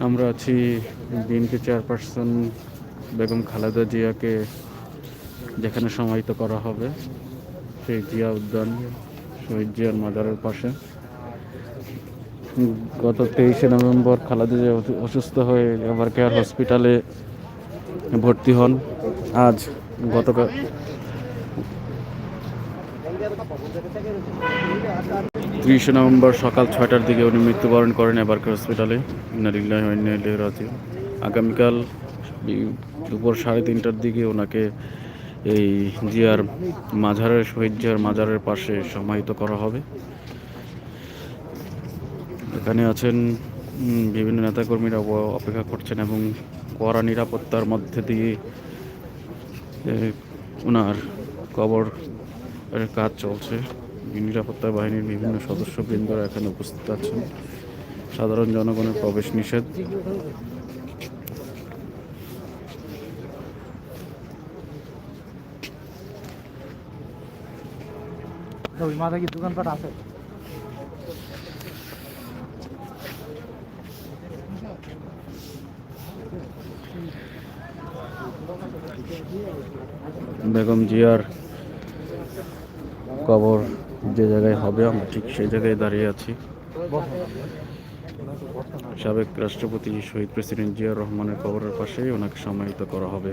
আমরা আছি BNP chairperson Begum Khaleda জিয়াকে যেখানে সমাহিত করা হবে, সেই জিয়া উদ্যান শহীদ জিয়ার মাজারের পাশে। গত তেইশে নভেম্বর খালেদা জিয়া অসু- অসুস্থ হয়ে আবার কেয়ার হসপিটালে ভর্তি হন। আজ গতকাল ত্রিশে নভেম্বর সকাল ছয়টার দিকে উনি মৃত্যুবরণ করেন এবারকার হসপিটালে। রাজিউন। আগামীকাল দুপুর সাড়ে তিনটার দিকে ওনাকে এই জিয়ার মাঝারের শহীদ জিয়ার মাজারের পাশে সমাহিত করা হবে। এখানে আছেন বিভিন্ন নেতাকর্মীরা অপেক্ষা করছেন এবং কড়া নিরাপত্তার মধ্যে দিয়ে ওনার কবর কাজ চলছে। নিরাপত্তা বাহিনীর বিভিন্ন সদস্যবৃন্দরা এখানে উপস্থিত আছেন। সাধারণ জনগণের প্রবেশ নিষেধ। ওই মাথা কি দোকানপাট আছে? বেগম জিয়ার কবর যে জায়গায় হবে আমরা ঠিক সেই জায়গায় দাঁড়িয়ে আছি। সাবেক রাষ্ট্রপতি শহীদ প্রেসিডেন্ট জিয়া রহমানের কবরের পাশেই ওনাকে সমাহিত করা হবে।